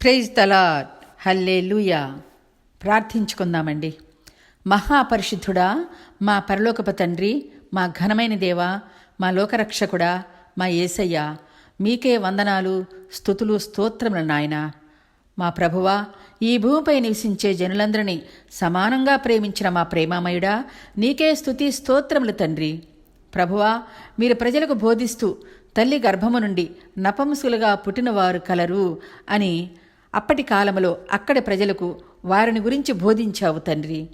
Praise తలాడ్ హల్లే లూయా ప్రార్థించుకుందామండి. మహాపరిశుద్ధుడా మా పరలోకప తండ్రి మా ఘనమైన దేవా మా లోకరక్షకుడా మా ఏసయ్య మీకే వందనాలు స్థుతులు స్తోత్రములు నాయన. మా ప్రభువా ఈ భూమిపై నివసించే జనులందరినీ సమానంగా ప్రేమించిన మా ప్రేమామయుడా నీకే స్థుతి స్తోత్రములు తండ్రి. ప్రభువా మీరు ప్రజలకు బోధిస్తూ తల్లి గర్భము నుండి నపంసులుగా పుట్టినవారు కలరు అని అప్పటి కాలములో అక్కడి ప్రజలకు వారిని గురించి బోధించావు తండ్రి.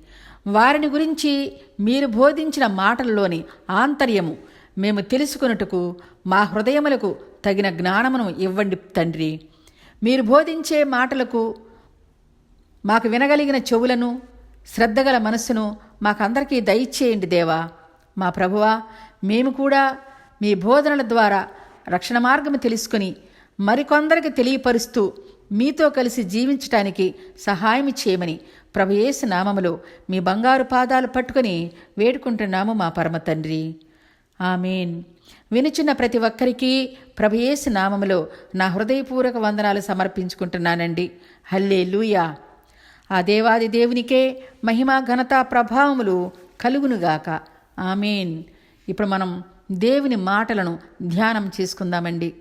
వారిని గురించి మీరు బోధించిన మాటల్లోని ఆంతర్యము మేము తెలుసుకొనుటకు మా హృదయములకు తగిన జ్ఞానమును ఇవ్వండి తండ్రి. మీరు బోధించే మాటలకు మాకు వినగలిగిన చెవులను శ్రద్ధగల మనస్సును మాకందరికీ దయచేయండి దేవా. మా ప్రభువా మేము కూడా మీ బోధనల ద్వారా రక్షణ మార్గము తెలుసుకుని మరికొందరికి తెలియపరుస్తూ మీతో కలిసి జీవించటానికి సహాయం చేయమని ప్రభుయేసు నామములో మీ బంగారు పాదాలు పట్టుకుని వేడుకుంటున్నాము మా పరమ తండ్రి. ఆమెన్. వినుచున్న ప్రతి ఒక్కరికి ప్రభుయేసు నామములో నా హృదయపూర్వక వందనాలు సమర్పించుకుంటున్నానండి. హల్లే లూయా ఆ దేవాది దేవునికే మహిమ ఘనత ప్రభావములు కలుగునుగాక. ఆమెన్. ఇప్పుడు మనం దేవుని మాటలను ధ్యానం చేసుకుందామండి.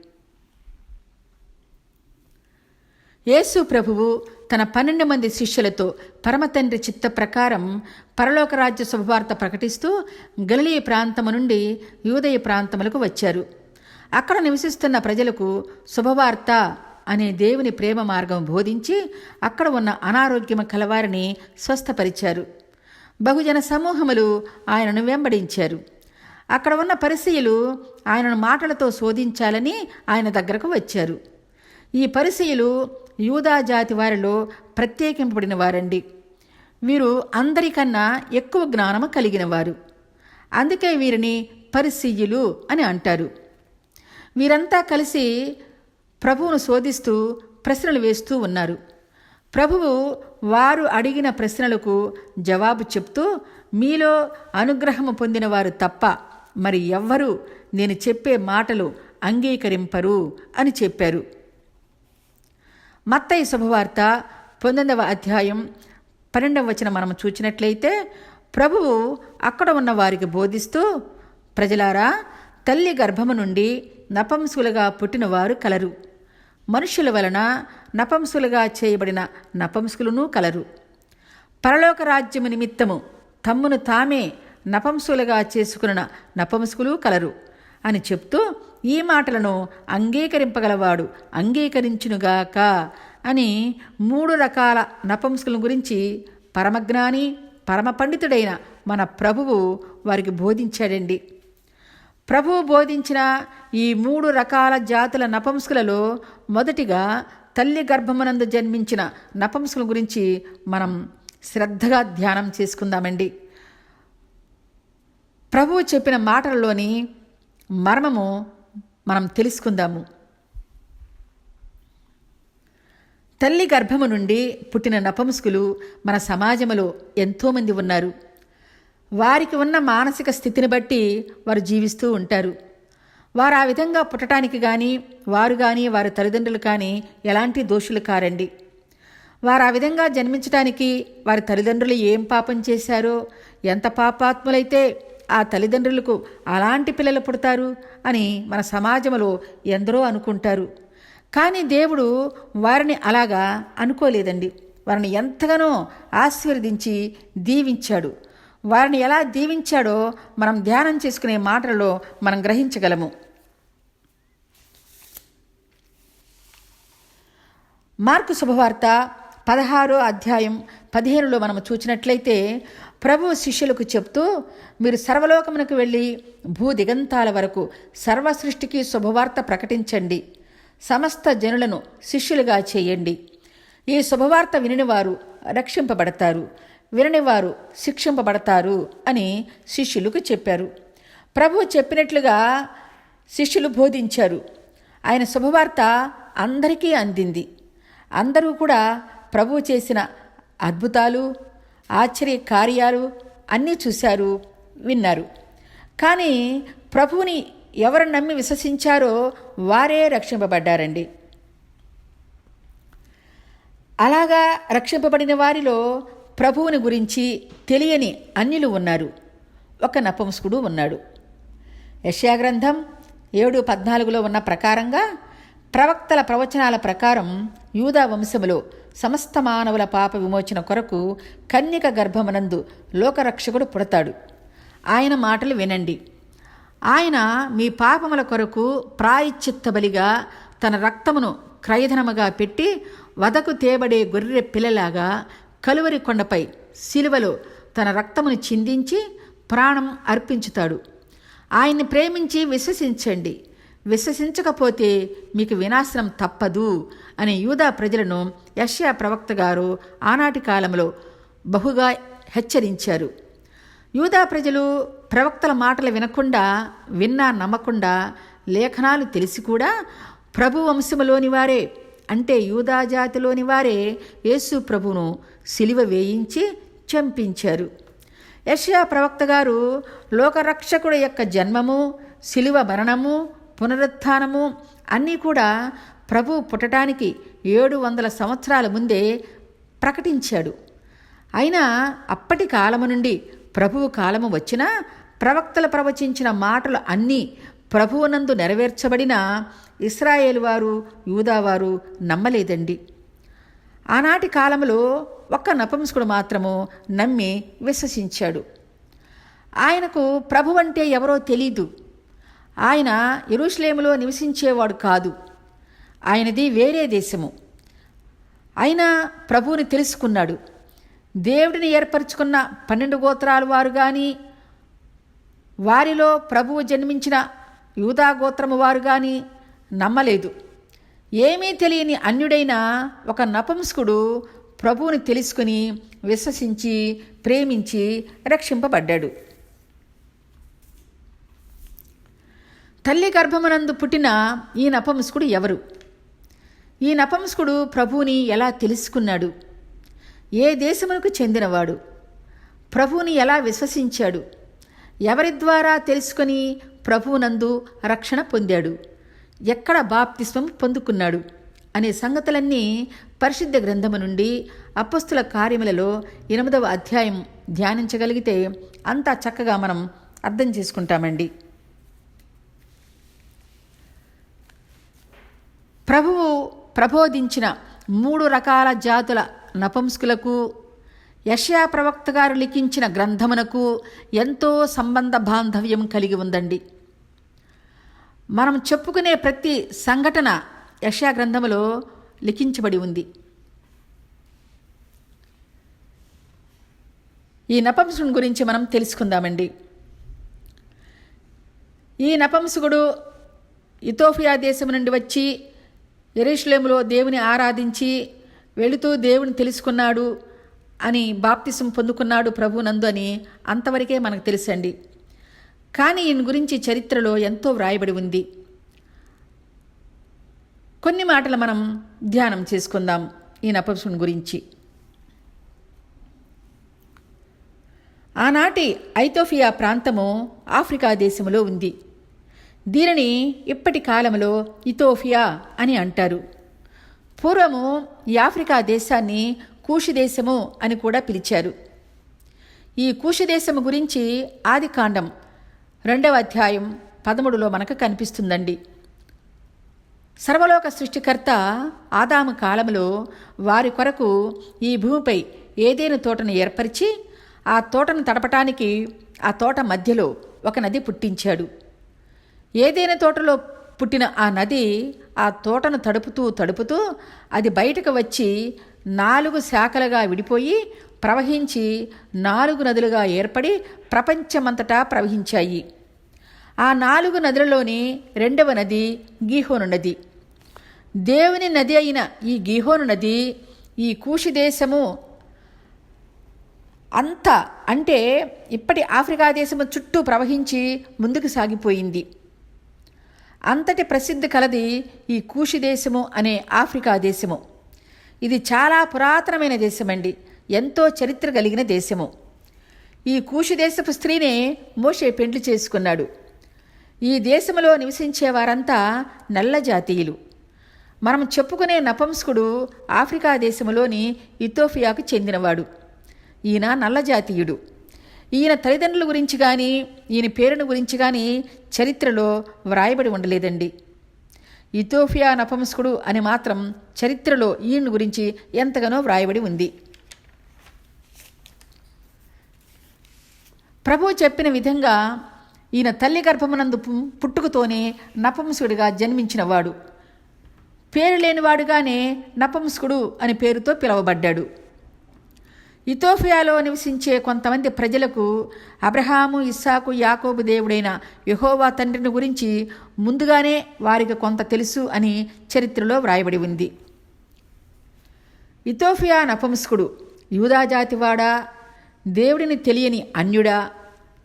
యేసు ప్రభువు తన పన్నెండు మంది శిష్యులతో పరమతండ్రి చిత్త ప్రకారం పరలోక రాజ్య శుభవార్త ప్రకటిస్తూ గలిలీ ప్రాంతము నుండి యూదయ ప్రాంతములకు వచ్చారు. అక్కడ నివసిస్తున్న ప్రజలకు శుభవార్త అనే దేవుని ప్రేమ మార్గం బోధించి అక్కడ ఉన్న అనారోగ్యం కలవారిని స్వస్థపరిచారు. బహుజన సమూహములు ఆయనను వెంబడించారు. అక్కడ ఉన్న పరిశీయులు ఆయనను మాటలతో శోధించాలని ఆయన దగ్గరకు వచ్చారు. ఈ పరిశీయులు యూదా జాతి వారిలో ప్రత్యేకింపబడిన వారండి. వీరు అందరికన్నా ఎక్కువ జ్ఞానము కలిగిన వారు. అందుకే వీరిని పరిశీయులు అని అంటారు. వీరంతా కలిసి ప్రభువును శోధిస్తూ ప్రశ్నలు వేస్తూ ఉన్నారు. ప్రభువు వారు అడిగిన ప్రశ్నలకు జవాబు చెప్తూ మీలో అనుగ్రహము పొందిన వారు తప్ప మరి ఎవ్వరూ నేను చెప్పే మాటలు అంగీకరింపరు అని చెప్పారు. మత్తయి శుభవార్త పంతొమ్మిదవ అధ్యాయం పన్నెండవ వచనం మనం చూచినట్లయితే ప్రభువు అక్కడ ఉన్న వారికి బోధిస్తూ ప్రజలారా తల్లి గర్భము నుండి నపంసులుగా పుట్టినవారు కలరు. మనుషుల వలన నపంసులుగా చేయబడిన నపంసులను కలరు. పరలోక రాజ్యము నిమిత్తము తమ్మును తామే నపంసులుగా చేసుకున్న నపంసుకులు కలరు అని చెప్తూ ఈ మాటలను అంగీకరింపగలవాడు అంగీకరించునుగాక అని మూడు రకాల నపంసుకుల గురించి పరమజ్ఞాని పరమ పండితుడైన మన ప్రభువు వారికి బోధించాడండి. ప్రభువు బోధించిన ఈ మూడు రకాల జాతుల నపంసుకులలో మొదటిగా తల్లి గర్భమునందు జన్మించిన నపంసుకుల గురించి మనం శ్రద్ధగా ధ్యానం చేసుకుందామండి. ప్రభువు చెప్పిన మాటలలోని మర్మము మనం తెలుసుకుందాము. తల్లి గర్భము నుండి పుట్టిన నపంసుకులు మన సమాజంలో ఎంతోమంది ఉన్నారు. వారికి ఉన్న మానసిక స్థితిని బట్టి వారు జీవిస్తూ ఉంటారు. వారు ఆ విధంగా పుట్టడానికి కానీ వారు కానీ వారి తల్లిదండ్రులు కానీ ఎలాంటి దోషులు కారండి. వారు ఆ విధంగా జన్మించడానికి వారి తల్లిదండ్రులు ఏం పాపం చేశారో ఎంత పాపాత్ములైతే ఆ తల్లిదండ్రులకు అలాంటి పిల్లలు పుడతారు అని మన సమాజంలో ఎందరో అనుకుంటారు. కానీ దేవుడు వారిని అలాగా అనుకోలేదండి. వారిని ఎంతగానో ఆశీర్వదించి దీవించాడు. వారిని ఎలా దీవించాడో మనం ధ్యానం చేసుకునే మాటలలో మనం గ్రహించగలము. మార్కు శుభవార్త పదహారో అధ్యాయం పదిహేనులో మనం చూచినట్లయితే ప్రభు శిష్యులకు చెప్తూ మీరు సర్వలోకమునకు వెళ్ళి భూ దిగంతాల వరకు సర్వ సృష్టికి శుభవార్త ప్రకటించండి. సమస్త జనులను శిష్యులుగా చేయండి. ఈ శుభవార్త వినినవారు రక్షింపబడతారు. విననివారు శిక్షింపబడతారు అని శిష్యులకు చెప్పారు. ప్రభు చెప్పినట్లుగా శిష్యులు బోధించారు. ఆయన శుభవార్త అందరికీ అందింది. అందరూ కూడా ప్రభు చేసిన అద్భుతాలు ఆశ్చర్య కార్యాలు అన్నీ చూశారు విన్నారు. కానీ ప్రభువుని ఎవరు నమ్మి విశ్వసించారో వారే రక్షింపబడ్డారండి. అలాగా రక్షింపబడిన వారిలో ప్రభువుని గురించి తెలియని అన్యులు ఉన్నారు. ఒక నపుంసకుడు ఉన్నాడు. యశ్యాగ్రంథం ఏడు పద్నాలుగులో ఉన్న ప్రకారంగా ప్రవక్తల ప్రవచనాల ప్రకారం యూదా వంశములో సమస్త మానవుల పాప విమోచన కొరకు కన్యక గర్భమనందు లోకరక్షకుడు పుడతాడు. ఆయన మాటలు వినండి. ఆయన మీ పాపముల కొరకు ప్రాయశ్చిత్త బలిగా తన రక్తమును క్రయధనముగా పెట్టి వదకు తేబడే గొర్రె పిల్లలాగా కలువరి కొండపై శిలువలో తన రక్తమును చిందించి ప్రాణం అర్పించుతాడు. ఆయన్ని ప్రేమించి విశ్వసించండి. విశ్వసించకపోతే మీకు వినాశనం తప్పదు అని యూదా ప్రజలను యష్యా ప్రవక్త గారు ఆనాటి కాలంలో బహుగా హెచ్చరించారు. యూదా ప్రజలు ప్రవక్తల మాటలు వినకుండా విన్నా నమ్మకుండా లేఖనాలు తెలిసి కూడా ప్రభు వంశములోని వారే అంటే యూదా జాతిలోని వారే యేసు ప్రభును సిలువ వేయించి చంపించారు. యష్యా ప్రవక్త గారు లోకరక్షకుడు యొక్క జన్మము శిలువ మరణము పునరుత్థానము అన్నీ కూడా ప్రభు పుట్టడానికి ఏడు వందల సంవత్సరాల ముందే ప్రకటించాడు. అయినా అప్పటి కాలము నుండి ప్రభువు కాలము వచ్చినా ప్రవక్తలు ప్రవచించిన మాటలు అన్నీ ప్రభువునందు నెరవేర్చబడిన ఇస్రాయేల్ వారు యూదావారు నమ్మలేదండి. ఆనాటి కాలంలో ఒక్క నపంసుకుడు మాత్రము నమ్మి విశ్వసించాడు. ఆయనకు ప్రభు అంటే ఎవరో తెలీదు. ఆయన ఎరుషులేములో నివసించేవాడు కాదు. ఆయనది వేరే దేశము. అయినా ప్రభువుని తెలుసుకున్నాడు. దేవుడిని ఏర్పరచుకున్న పన్నెండు గోత్రాలు వారు కానీ వారిలో ప్రభువు జన్మించిన యూదా గోత్రము వారు కానీ నమ్మలేదు. ఏమీ తెలియని అన్యుడైన ఒక నపంసుకుడు ప్రభువుని తెలుసుకుని విశ్వసించి ప్రేమించి రక్షింపబడ్డాడు. తల్లి గర్భమునందు పుట్టిన ఈ నపంసుకుడు ఎవరు? ఈ నపంసుకుడు ప్రభువుని ఎలా తెలుసుకున్నాడు? ఏ దేశమునకు చెందినవాడు? ప్రభువుని ఎలా విశ్వసించాడు? ఎవరి ద్వారా తెలుసుకొని ప్రభువునందు రక్షణ పొందాడు? ఎక్కడ బాప్తిస్వం పొందుకున్నాడు? అనే సంగతులన్నీ పరిశుద్ధ గ్రంథము నుండి అపస్తుల కార్యములలో ఎనిమిదవ అధ్యాయం ధ్యానించగలిగితే అంతా చక్కగా మనం అర్థం చేసుకుంటామండి. ప్రభువు ప్రబోధించిన మూడు రకాల జాతుల నపంసుకులకు యషయా ప్రవక్త గారు లిఖించిన గ్రంథమునకు ఎంతో సంబంధ బాంధవ్యం కలిగి ఉందండి. మనం చెప్పుకునే ప్రతి సంఘటన యషయా గ్రంథములో లిఖించబడి ఉంది. ఈ నపంసుని గురించి మనం తెలుసుకుందామండి. ఈ నపంసుకుడు ఇథోపియా దేశం నుండి వచ్చి ఎరుషలేములో దేవుని ఆరాధించి వెళుతూ దేవుని తెలుసుకున్నాడు అని బాప్తిసం పొందుకున్నాడు ప్రభునందు అని అంతవరకే మనకు తెలుసండి. కానీ ఈయన గురించి చరిత్రలో ఎంతో వ్రాయబడి ఉంది. కొన్ని మాటలు మనం ధ్యానం చేసుకుందాం ఈ నపంసుని గురించి. ఆనాటి ఐతోఫియా ప్రాంతము ఆఫ్రికా దేశంలో ఉంది. దీనిని ఇప్పటి కాలంలో ఇథోఫియా అని అంటారు. పూర్వము ఈ ఆఫ్రికా దేశాన్ని కూషిదేశము అని కూడా పిలిచారు. ఈ కూషిదేశము గురించి ఆది కాండం రెండవ అధ్యాయం పదమూడులో మనకు కనిపిస్తుందండి. సర్వలోక సృష్టికర్త ఆదాము కాలంలో వారి కొరకు ఈ భూమిపై ఏదైనా తోటను ఏర్పరిచి ఆ తోటను తడపటానికి ఆ తోట మధ్యలో ఒక నది పుట్టించాడు. ఏదైనా తోటలో పుట్టిన ఆ నది ఆ తోటను తడుపుతూ తడుపుతూ అది బయటకు వచ్చి నాలుగు శాఖలుగా విడిపోయి ప్రవహించి నాలుగు నదులుగా ఏర్పడి ప్రపంచమంతటా ప్రవహించాయి. ఆ నాలుగు నదులలోని రెండవ నది గీహోను నది. దేవుని నది అయిన ఈ గీహోను నది ఈ కూషిదేశము అంత అంటే ఇప్పటి ఆఫ్రికా దేశము చుట్టూ ప్రవహించి ముందుకు సాగిపోయింది. అంతటి ప్రసిద్ధి కలది ఈ కూషి దేశము అనే ఆఫ్రికా దేశము. ఇది చాలా పురాతనమైన దేశమండి. ఎంతో చరిత్ర కలిగిన దేశము. ఈ కూషి దేశపు స్త్రీనే మోషే పెండ్లి చేసుకున్నాడు. ఈ దేశంలో నివసించే వారంతా నల్ల జాతీయులు. మనం చెప్పుకునే నపంసుకుడు ఆఫ్రికా దేశంలోని ఇథోపియాకు చెందినవాడు. ఈయన నల్లజాతీయుడు ఈయన తల్లిదండ్రుల గురించి కానీ ఈయన పేరును గురించి కానీ చరిత్రలో వ్రాయబడి ఉండలేదండి. ఇథోపియా నపంసకుడు అని మాత్రం చరిత్రలో ఈయన గురించి ఎంతగానో వ్రాయబడి ఉంది. ప్రభు చెప్పిన విధంగా ఈయన తల్లి గర్భమునందు పుట్టుకతోనే నపంసుడిగా జన్మించినవాడు. పేరు లేనివాడుగానే నపంసుకుడు అని పేరుతో పిలువబడ్డాడు. ఇథోఫియాలో నివసించే కొంతమంది ప్రజలకు అబ్రహాము ఇస్సాకు యాకోబు దేవుడైన యహోవా తండ్రిని గురించి ముందుగానే వారికి కొంత తెలుసు అని చరిత్రలో వ్రాయబడి ఉంది. ఇథోఫియా నపంసుకుడు యూదా జాతివాడా దేవుడిని తెలియని అన్యుడా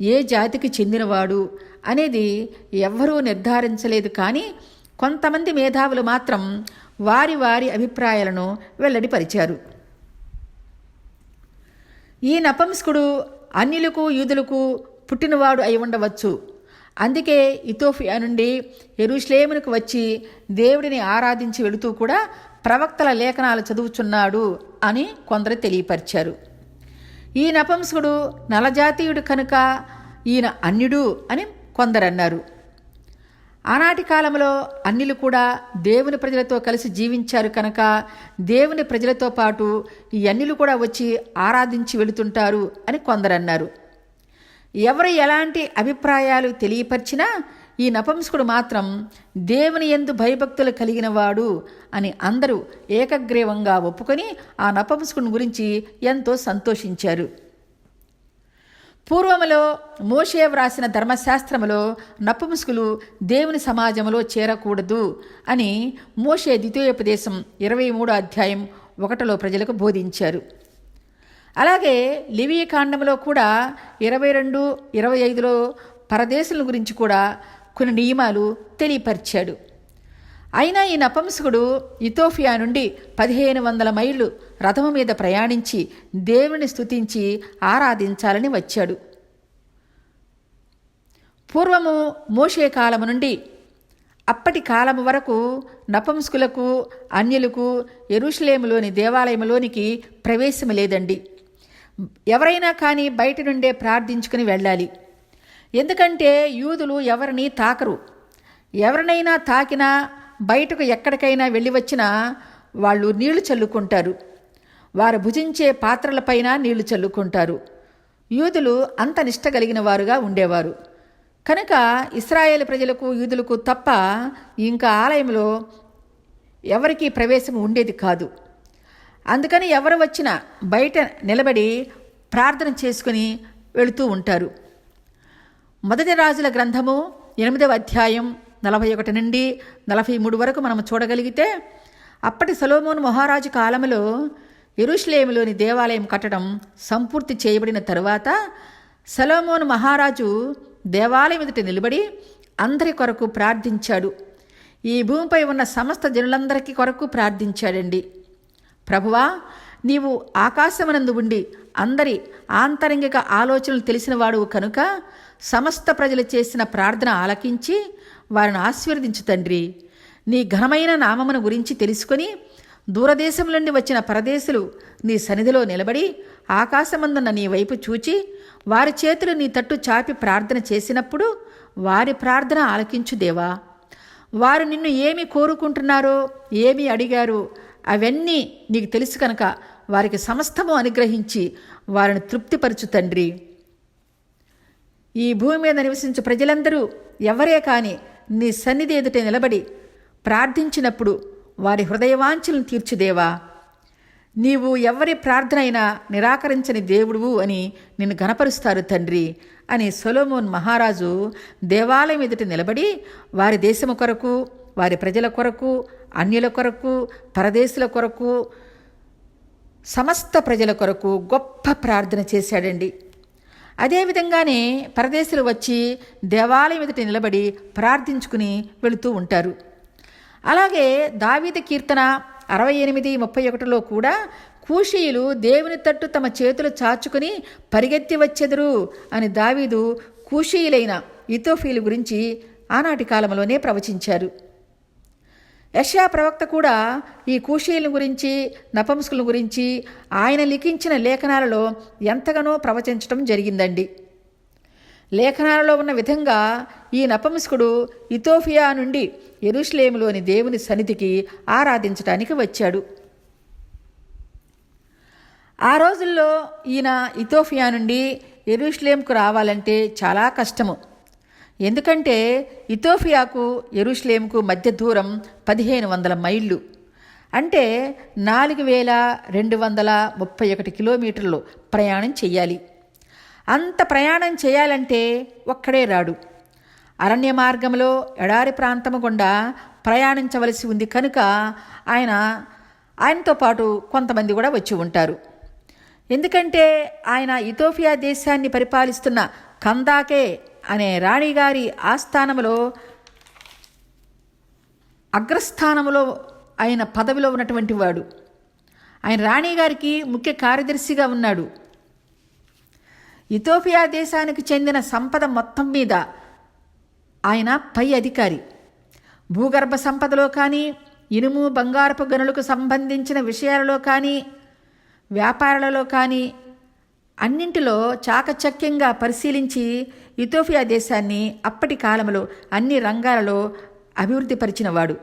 ఏ జాతికి చెందినవాడు అనేది ఎవ్వరూ నిర్ధారించలేదు కానీ కొంతమంది మేధావులు మాత్రం వారి వారి అభిప్రాయాలను వెల్లడిపరిచారు ఈ నపంసకుడు అన్యులకు యూదులకు పుట్టినవాడు అయి ఉండవచ్చు. అందుకే ఇథోపియా నుండి ఎరుషలేమునకు వచ్చి దేవుడిని ఆరాధించి వెళుతూ కూడా ప్రవక్తల లేఖనాలు చదువుచున్నాడు అని కొందరు తెలియపరిచారు. ఈ నపంసకుడు నలజాతీయుడు కనుక ఈయన అన్యుడు అని కొందరన్నారు. ఆనాటి కాలంలో అన్నిలు కూడా దేవుని ప్రజలతో కలిసి జీవించారు కనుక దేవుని ప్రజలతో పాటు ఈ అన్నిలు కూడా వచ్చి ఆరాధించి వెళుతుంటారు అని కొందరన్నారు. ఎవరు ఎలాంటి అభిప్రాయాలు తెలియపరిచినా ఈ నపంసకుడు మాత్రం దేవుని ఎందు భయభక్తులు కలిగినవాడు అని అందరూ ఏకగ్రీవంగా ఒప్పుకొని ఆ నపంసకుని గురించి ఎంతో సంతోషించారు. పూర్వములో మోషే వ్రాసిన ధర్మశాస్త్రములో నపుంసుకులు దేవుని సమాజంలో చేరకూడదు అని మోషే ద్వితీయోపదేశం ఇరవై మూడో అధ్యాయం ఒకటిలో ప్రజలకు బోధించారు. అలాగే లివీ కాండంలో కూడా ఇరవై రెండు ఇరవై ఐదులో పరదేశుల గురించి కూడా కొన్ని నియమాలు తెలియపరిచాడు. అయినా ఈ నపంసకుడు ఇథోపియా నుండి పదిహేను వందల మైళ్ళు రథము మీద ప్రయాణించి దేవుని స్తుతించి ఆరాధించాలని వచ్చాడు. పూర్వము మోషే కాలము నుండి అప్పటి కాలము వరకు నపంసుకులకు అన్యులకు ఎరుషులేములోని దేవాలయంలోనికి ప్రవేశం లేదండి. ఎవరైనా కానీ బయట నుండే ప్రార్థించుకుని వెళ్ళాలి. ఎందుకంటే యూదులు ఎవరిని తాకరు. ఎవరినైనా తాకినా బయటకు ఎక్కడికైనా వెళ్ళి వచ్చినా వాళ్ళు నీళ్ళు చల్లుకుంటారు. వారు భుజించే పాత్రలపైన నీళ్ళు చల్లుకుంటారు. యూదులు అంత నిష్ట కలిగిన వారుగా ఉండేవారు. కనుక ఇస్రాయేల్ ప్రజలకు యూదులకు తప్ప ఇంకా ఆలయంలో ఎవరికీ ప్రవేశం ఉండేది కాదు. అందుకని ఎవరు వచ్చినా బయట నిలబడి ప్రార్థన చేసుకుని వెళుతూ ఉంటారు. మొదటి రాజుల గ్రంథము ఎనిమిదవ అధ్యాయం నలభై ఒకటి నుండి నలభై మూడు వరకు మనం చూడగలిగితే అప్పటి సలోమోన్ మహారాజు కాలంలో ఎరుషలేములోని దేవాలయం కట్టడం సంపూర్తి చేయబడిన తరువాత సలోమోన్ మహారాజు దేవాలయం ఎదుట నిలబడి అందరి కొరకు ప్రార్థించాడు. ఈ భూమిపై ఉన్న సమస్త జనులందరికీ కొరకు ప్రార్థించాడండి. ప్రభువా నీవు ఆకాశమనందు ఉండి అందరి ఆంతరంగిక ఆలోచనలు తెలిసినవాడు కనుక సమస్త ప్రజలు చేసిన ప్రార్థన ఆలకించి వారిని ఆశీర్వదించు తండ్రి. నీ ఘనమైన నామమును గురించి తెలుసుకొని దూరదేశం నుండి వచ్చిన పరదేశులు నీ సన్నిధిలో నిలబడి ఆకాశమందున్న నీ వైపు చూచి వారి చేతులు నీ తట్టు చాపి ప్రార్థన చేసినప్పుడు వారి ప్రార్థన ఆలకించు దేవా. వారు నిన్ను ఏమి కోరుకుంటున్నారో ఏమి అడిగారో అవన్నీ నీకు తెలుసు కనుక వారికి సమస్తము అనుగ్రహించి వారిని తృప్తిపరచు తండ్రి. ఈ భూమి మీద నివసించే ప్రజలందరూ ఎవరే కాని నీ సన్నిధి ఎదుట నిలబడి ప్రార్థించినప్పుడు వారి హృదయవాంఛలను తీర్చుదేవా. నీవు ఎవరి ప్రార్థన అయినా నిరాకరించని దేవుడువు అని నిన్ను గనపరుస్తారు తండ్రి అని సొలోమోన్ మహారాజు దేవాలయం ఎదుట నిలబడి వారి దేశము కొరకు వారి ప్రజల కొరకు అన్యుల కొరకు పరదేశుల కొరకు సమస్త ప్రజల కొరకు గొప్ప ప్రార్థన చేశాడండి. అదేవిధంగానే పరదేశులు వచ్చి దేవాలయం ఎదుట నిలబడి ప్రార్థించుకుని వెళుతూ ఉంటారు. అలాగే దావీద కీర్తన అరవై ఎనిమిది ముప్పై ఒకటిలో కూడా కూషీయులు దేవుని తట్టు తమ చేతులు చాచుకుని పరిగెత్తి వచ్చెదరు అని దావీదు కూషీయులైన ఇతోఫీలు గురించి ఆనాటి కాలంలోనే ప్రవచించారు. యష్యా ప్రవక్త కూడా ఈ కూషీయుల గురించి నపంసకుల గురించి ఆయన లిఖించిన లేఖనాలలో ఎంతగానో ప్రవచించడం జరిగిందండి. లేఖనాలలో ఉన్న విధంగా ఈ నపంసకుడు ఇథోఫియా నుండి ఎరుషులేములోని దేవుని సన్నిధికి ఆరాధించటానికి వచ్చాడు. ఆ రోజుల్లో ఈయన ఇథోఫియా నుండి ఎరుషులేంకు రావాలంటే చాలా కష్టము. ఎందుకంటే ఇథోఫియాకు ఎరుషులేంకు మధ్య దూరం పదిహేను వందల మైళ్ళు. అంటే నాలుగు వేల రెండు వందల ముప్పై ఒకటి కిలోమీటర్లు ప్రయాణం చెయ్యాలి. అంత ప్రయాణం చేయాలంటే ఒక్కడే రాడు. అరణ్య మార్గంలో ఎడారి ప్రాంతము గుండా ప్రయాణించవలసి ఉంది కనుక ఆయన ఆయనతో పాటు కొంతమంది కూడా వచ్చి ఉంటారు. ఎందుకంటే ఆయన ఇథోపియా దేశాన్ని పరిపాలిస్తున్న కందాకే అనే రాణిగారి ఆస్థానములో అగ్రస్థానములో ఆయన పదవిలో ఉన్నటువంటి వాడు. ఆయన రాణిగారికి ముఖ్య కార్యదర్శిగా ఉన్నాడు. ఇథోపియా దేశానికి చెందిన సంపద మొత్తం మీద ఆయన పై అధికారి. భూగర్భ సంపదలో కానీ ఇనుము బంగారపు గనులకు సంబంధించిన విషయాలలో కానీ వ్యాపారాలలో కానీ అన్నింటిలో చాకచక్యంగా పరిశీలించి ఇథోపియా దేశాన్ని అప్పటి కాలంలో అన్ని రంగాలలో అభివృద్ధిపరిచినవాడు.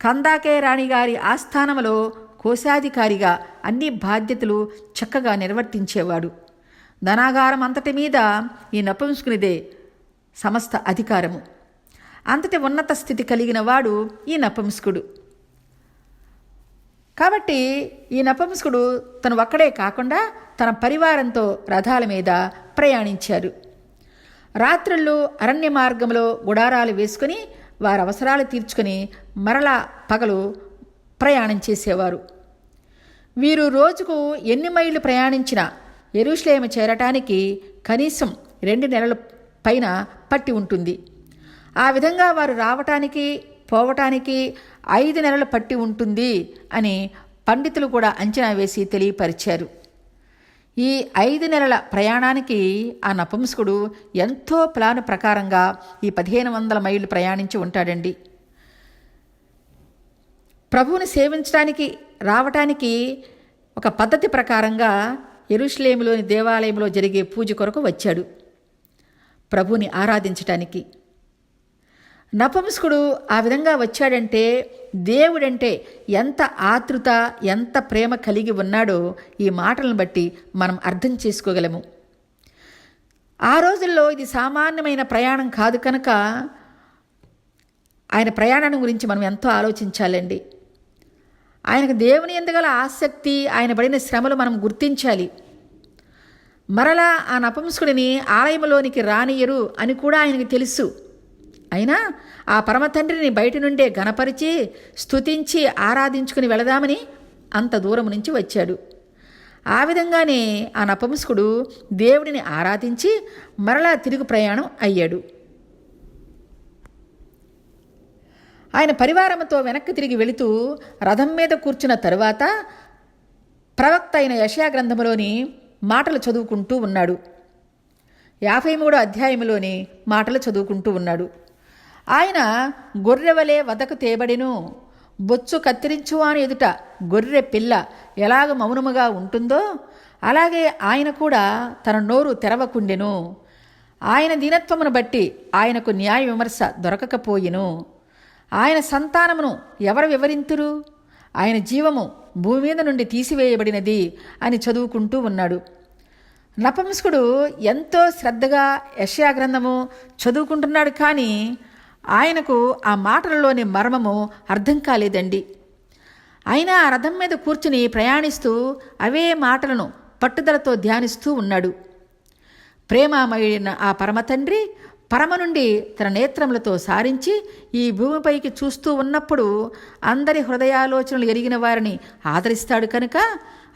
కందాకే రాణిగారి ఆస్థానంలో కోశాధికారిగా అన్ని బాధ్యతలు చక్కగా నిర్వర్తించేవాడు. ధనాగారం అంతటి మీద ఈ నపుంసుకునిదే సమస్త అధికారము. అంతటి ఉన్నత స్థితి కలిగిన వాడు ఈ నపుంసుకుడు. కాబట్టి ఈ నపుంసుకుడు తను ఒక్కడే కాకుండా తన పరివారంతో రథాల మీద ప్రయాణించారు. రాత్రుల్లో అరణ్య మార్గంలో గుడారాలు వేసుకుని వారి అవసరాలు తీర్చుకుని మరలా పగలు ప్రయాణం చేసేవారు. వీరు రోజుకు ఎన్ని మైళ్ళు ప్రయాణించినా ఎరుషులేమి చేరటానికి కనీసం రెండు నెలల పైన పట్టి ఉంటుంది. ఆ విధంగా వారు రావటానికి పోవటానికి ఐదు నెలలు పట్టి ఉంటుంది అని పండితులు కూడా అంచనా వేసి తెలియపరిచారు. ఈ ఐదు నెలల ప్రయాణానికి ఆ నపుంసకుడు ఎంతో ప్లాను ప్రకారంగా ఈ పదిహేను వందల మైళ్ళు ప్రయాణించి ఉంటాడండి. ప్రభువుని సేవించడానికి రావటానికి ఒక పద్ధతి ప్రకారంగా ఎరుషులేములోని దేవాలయంలో జరిగే పూజ కొరకు వచ్చాడు. ప్రభుని ఆరాధించటానికి. నపంసుకుడు ఆ విధంగా వచ్చాడంటే దేవుడంటే ఎంత ఆతృత ఎంత ప్రేమ కలిగి ఉన్నాడో ఈ మాటలను బట్టి మనం అర్థం చేసుకోగలము. ఆ రోజుల్లో ఇది సామాన్యమైన ప్రయాణం కాదు కనుక ఆయన ప్రయాణం గురించి మనం ఎంతో ఆలోచించాలండి. ఆయనకు దేవుని ఎందుగల ఆసక్తి ఆయన పడిన శ్రమలు మనం గుర్తించాలి. మరలా ఆ నపంసుకుడిని ఆలయంలోనికి రానియరు అని కూడా ఆయనకు తెలుసు. అయినా ఆ పరమతండ్రిని బయట నుండే గణపరిచి స్తుతించి ఆరాధించుకుని వెళదామని అంత దూరం నుంచి వచ్చాడు. ఆ విధంగానే ఆ నపంసుకుడు దేవుడిని ఆరాధించి మరలా తిరుగు ప్రయాణం అయ్యాడు. ఆయన పరివారంతో వెనక్కి తిరిగి వెళుతూ రథం మీద కూర్చున్న తరువాత ప్రవక్త అయిన యశా గ్రంథములోని మాటలు చదువుకుంటూ ఉన్నాడు. యాభై మూడో అధ్యాయంలోని మాటలు చదువుకుంటూ ఉన్నాడు. ఆయన గొర్రెవలే వదకు తేబడిను బొచ్చు కత్తిరించువాని ఎదుట గొర్రె పిల్ల ఎలాగ మౌనముగా ఉంటుందో అలాగే ఆయన కూడా తన నోరు తెరవకుండెను. ఆయన దీనత్వమును బట్టి ఆయనకు న్యాయ విమర్శ దొరకకపోయెను. ఆయన సంతానమును ఎవరు వివరింతురు? ఆయన జీవము భూమి మీద నుండి తీసివేయబడినది అని చదువుకుంటూ ఉన్నాడు. నపంసకుడు ఎంతో శ్రద్ధగా యష్యా గ్రంథము చదువుకుంటున్నాడు కానీ ఆయనకు ఆ మాటలలోని మర్మము అర్థం కాలేదండి. అయినా ఆ రథం మీద కూర్చుని ప్రయాణిస్తూ అవే మాటలను పట్టుదలతో ధ్యానిస్తూ ఉన్నాడు. ప్రేమామయుడిన ఆ పరమతండ్రి పరమ నుండి తన నేత్రములతో సారించి ఈ భూమిపైకి చూస్తూ ఉన్నప్పుడు అందరి హృదయాలోచనలు ఎరిగిన వారిని ఆదరిస్తాడు కనుక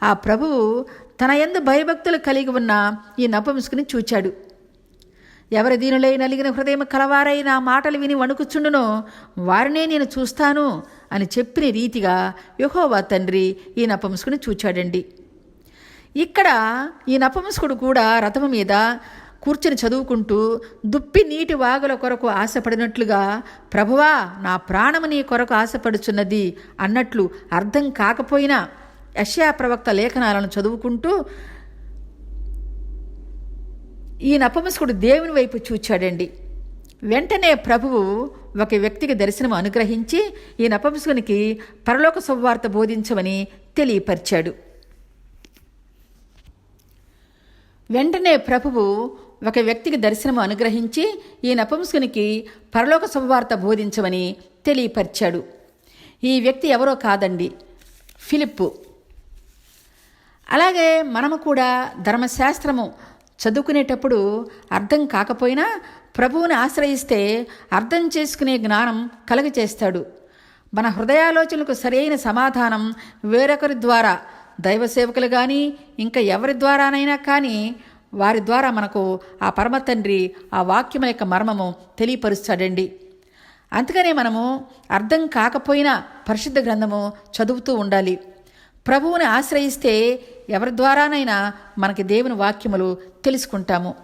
ఆ ప్రభువు తన ఎందు భయభక్తులు కలిగి ఉన్న ఈ నపుంసుకుని చూచాడు. ఎవరి దీనులై నలిగిన హృదయం కలవారై నా మాటలు విని వణుకుచుండునో వారినే నేను చూస్తాను అని చెప్పిన రీతిగా యహోవా తండ్రి ఈ నపంసుకుని చూచాడండి. ఇక్కడ ఈ నపంసుకుడు కూడా రథము మీద కూర్చుని చదువుకుంటూ దుప్పి నీటి వాగుల కొరకు ఆశపడినట్లుగా ప్రభువా నా ప్రాణము నీ కొరకు ఆశపడుచున్నది అన్నట్లు అర్థం కాకపోయినా యష్యా ప్రవక్త లేఖనాలను చదువుకుంటూ ఈ నపమసుకుడు దేవుని వైపు చూచాడండి. వెంటనే ప్రభువు ఒక వ్యక్తికి దర్శనం అనుగ్రహించి ఈ నపంసుకునికి పరలోక సువార్త బోధించమని తెలియపరిచాడు. వెంటనే ప్రభువు ఒక వ్యక్తికి దర్శనము అనుగ్రహించి ఈ నపంసుకునికి పరలోక శుభవార్త బోధించమని తెలియపరిచాడు. ఈ వ్యక్తి ఎవరో కాదండి. ఫిలిప్పు. అలాగే మనము కూడా ధర్మశాస్త్రము చదువుకునేటప్పుడు అర్థం కాకపోయినా ప్రభువుని ఆశ్రయిస్తే అర్థం చేసుకునే జ్ఞానం కలుగచేస్తాడు. మన హృదయాలోచనలకు సరైన సమాధానం వేరొకరి ద్వారా దైవ సేవకులు కానీ ఇంకా ఎవరి ద్వారానైనా కానీ వారి ద్వారా మనకు ఆ పరమతండ్రి ఆ వాక్యం యొక్క మర్మము తెలియపరుస్తాడండి. అందుకనే మనము అర్థం కాకపోయినా పరిశుద్ధ గ్రంథము చదువుతూ ఉండాలి. ప్రభువుని ఆశ్రయిస్తే ఎవరి ద్వారానైనా మనకి దేవుని వాక్యములు తెలుసుకుంటాము.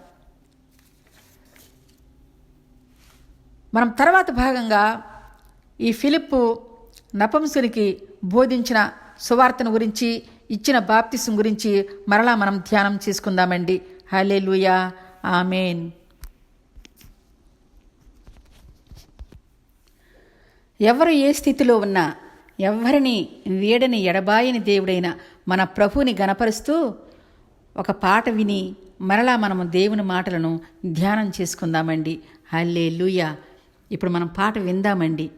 మనం తర్వాత భాగంగా ఈ ఫిలిప్పు నపంసునికి బోధించిన సువార్తను గురించి ఇచ్చిన బాప్తిసం గురించి మరలా మనం ధ్యానం చేసుకుందామండి. హలే ఆమెన్. ఎవరు ఏ స్థితిలో ఉన్నా ఎవరిని వీడని ఎడబాయని దేవుడైన మన ప్రభుని గనపరుస్తూ ఒక పాట విని మరలా మనము దేవుని మాటలను ధ్యానం చేసుకుందామండి. హల్లే లూయా ఇప్పుడు మనం పాట విందామండి.